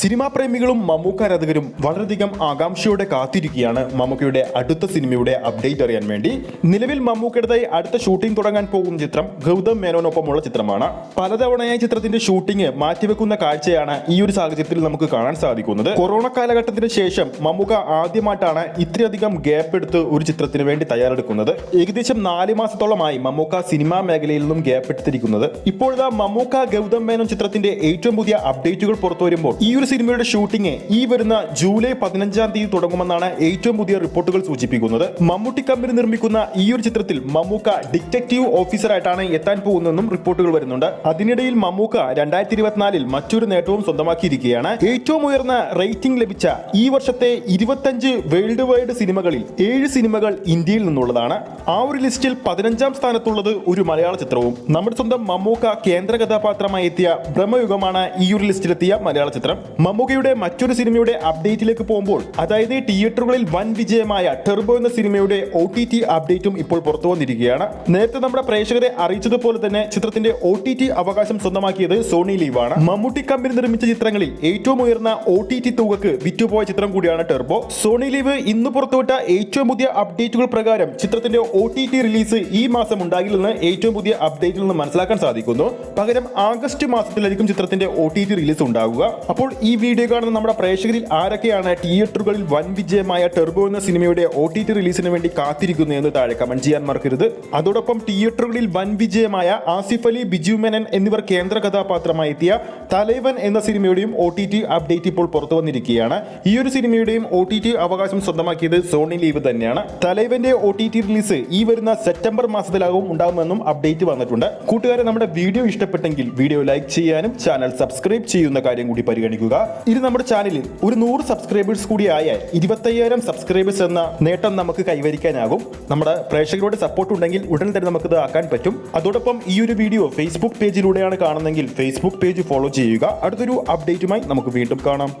Cinema പ്രേമികളും Mammukka ആരാധകരും വളരെയധികം ആകാംക്ഷയോടെ കാത്തിരിക്കുകയാണ്. മമ്മൂക്കയുടെ അടുത്ത സിനിമയുടെ അപ്ഡേറ്റ് അറിയാൻ വേണ്ടി നിലവിൽ മമ്മൂക്കയുടേതായി അടുത്ത ഷൂട്ടിംഗ് തുടങ്ങാൻ പോകുന്ന ചിത്രം ഗൗതം മേനോനൊപ്പമുള്ള ചിത്രമാണ്. പലതവണയായി ചിത്രത്തിന്റെ ഷൂട്ടിംഗ് മാറ്റിവെക്കുന്ന കാഴ്ചയാണ് ഈ ഒരു സാഹചര്യത്തിൽ നമുക്ക് കാണാൻ സാധിക്കുന്നത്. കൊറോണ കാലഘട്ടത്തിന് ശേഷം മമ്മൂക്ക ആദ്യമായിട്ടാണ് ഇത്രയധികം ഗ്യാപ്പ് എടുത്ത് ഒരു ചിത്രത്തിന് വേണ്ടി തയ്യാറെടുക്കുന്നത്. ഏകദേശം നാല് മാസത്തോളമായി മമ്മൂക്ക സിനിമാ മേഖലയിൽ നിന്നും ഗ്യാപ്പ് എടുത്തിരിക്കുന്നത്. ഇപ്പോഴത്തെ മമ്മൂക്ക ഗൗതം മേനോൻ ചിത്രത്തിന്റെ ഏറ്റവും പുതിയ അപ്ഡേറ്റുകൾ പുറത്തു വരുമ്പോൾ ഈ ഒരു സിനിമയുടെ ഷൂട്ടിംഗ് ഈ വരുന്ന ജൂലൈ പതിനഞ്ചാം തീയതി തുടങ്ങുമെന്നാണ് ഏറ്റവും പുതിയ റിപ്പോർട്ടുകൾ സൂചിപ്പിക്കുന്നത്. മമ്മൂട്ടി കമ്പനി നിർമ്മിക്കുന്ന ഈ ഒരു ചിത്രത്തിൽ മമ്മൂക്ക ഡിറ്റക്റ്റീവ് ഓഫീസറായിട്ടാണ് എത്താൻ പോകുന്നതെന്നും റിപ്പോർട്ടുകൾ വരുന്നുണ്ട്. അതിനിടയിൽ മമ്മൂക്ക രണ്ടായിരത്തി ഇരുപത്തിനാലിൽ മറ്റൊരു നേട്ടവും സ്വന്തമാക്കിയിരിക്കുകയാണ്. ഏറ്റവും ഉയർന്ന റേറ്റിംഗ് ലഭിച്ച ഈ വർഷത്തെ ഇരുപത്തഞ്ച് വേൾഡ് വൈഡ് സിനിമകളിൽ ഏഴ് സിനിമകൾ ഇന്ത്യയിൽ നിന്നുള്ളതാണ്. ആ ഒരു ലിസ്റ്റിൽ പതിനഞ്ചാം സ്ഥാനത്തുള്ളത് ഒരു മലയാള ചിത്രവും. നമ്മുടെ സ്വന്തം മമ്മൂക്ക കേന്ദ്ര കഥാപാത്രമായി എത്തിയ ബ്രഹ്മയുഗമാണ് ഈ ഒരു ലിസ്റ്റിലെത്തിയ മലയാള ചിത്രം. മമ്മൂക്കയുടെ മറ്റൊരു സിനിമയുടെ അപ്ഡേറ്റിലേക്ക് പോകുമ്പോൾ അതായത് തിയേറ്ററുകളിൽ വൻ വിജയമായ ടെർബോ എന്ന സിനിമയുടെ ഒ ടി ടി അപ്ഡേറ്റും ഇപ്പോൾ പുറത്തു വന്നിരിക്കുകയാണ്. നേരത്തെ നമ്മുടെ പ്രേക്ഷകരെ അറിയിച്ചതുപോലെ തന്നെ ചിത്രത്തിന്റെ ഒ ടി ടി അവകാശം സ്വന്തമാക്കിയത് സോണി ലീവാണ് മമ്മൂട്ടി കമ്പനി നിർമ്മിച്ച ചിത്രങ്ങളിൽ ഏറ്റവും ഉയർന്ന ഒ ടി ടി തുകക്ക് വിറ്റുപോയ ചിത്രം കൂടിയാണ് ടെർബോ സോണി ലീവ് ഇന്ന് പുറത്തുവിട്ട ഏറ്റവും പുതിയ അപ്ഡേറ്റുകൾ പ്രകാരം ചിത്രത്തിന്റെ ഒ ടി ടി റിലീസ് ഈ മാസം ഉണ്ടാകില്ലെന്ന് ഏറ്റവും പുതിയ അപ്ഡേറ്റിൽ നിന്ന് മനസ്സിലാക്കാൻ സാധിക്കുന്നു. പകരം ആഗസ്റ്റ് മാസത്തിലായിരിക്കും ചിത്രത്തിന്റെ ഒ ടി ടി റിലീസ് ഉണ്ടാകുക അപ്പോൾ ഈ വീഡിയോ കാണുന്ന നമ്മുടെ പ്രേക്ഷകരിൽ ആരൊക്കെയാണ് തിയേറ്ററുകളിൽ വൻ വിജയമായ ടെർബോ എന്ന സിനിമയുടെ ഒ ടി ടി റിലീസിന് വേണ്ടി കാത്തിരിക്കുന്നു എന്ന് താഴെ കമന്റ് ചെയ്യാൻ മറക്കരുത്. അതോടൊപ്പം തിയേറ്ററുകളിൽ വൻ വിജയമായ ആസിഫ് അലി ബിജു മേനൻ എന്നിവർ കേന്ദ്ര കഥാപാത്രമായി എത്തിയ തലൈവൻ എന്ന സിനിമയുടെയും ഒ ടി ടി അപ്ഡേറ്റ് ഇപ്പോൾ പുറത്തു വന്നിരിക്കുകയാണ്. ഈ ഒരു സിനിമയുടെയും ഒ ടി ടി അവകാശം സ്വന്തമാക്കിയത് സോണി ലീവ് തന്നെയാണ്. തലൈവന്റെ ഒ ടി ടി റിലീസ് ഈ വരുന്ന സെപ്റ്റംബർ മാസത്തിലാകും ഉണ്ടാകുമെന്നും അപ്ഡേറ്റ് വന്നിട്ടുണ്ട്. കൂട്ടുകാരെ നമ്മുടെ വീഡിയോ ഇഷ്ടപ്പെട്ടെങ്കിൽ വീഡിയോ ലൈക്ക് ചെയ്യാനും ചാനൽ സബ്സ്ക്രൈബ് ചെയ്യുന്ന കാര്യം കൂടി പരിഗണിക്കുക. ഇത് നമ്മുടെ ചാനലിൽ ഒരു നൂറ് സബ്സ്ക്രൈബേഴ്സ് കൂടി ആയാൽ ഇരുപത്തയ്യായിരം സബ്സ്ക്രൈബേഴ്സ് എന്ന നേട്ടം നമുക്ക് കൈവരിക്കാനാകും. നമ്മുടെ പ്രേക്ഷകരുടെ സപ്പോർട്ട് ഉണ്ടെങ്കിൽ ഉടൻ തന്നെ നമുക്കിത് ആക്കാൻ പറ്റും. അതോടൊപ്പം ഈ ഒരു വീഡിയോ ഫേസ്ബുക്ക് പേജിലൂടെയാണ് കാണുന്നതെങ്കിൽ ഫേസ്ബുക്ക് പേജ് ഫോളോ ചെയ്യുക. അടുത്തൊരു അപ്ഡേറ്റുമായി നമുക്ക് വീണ്ടും കാണാം.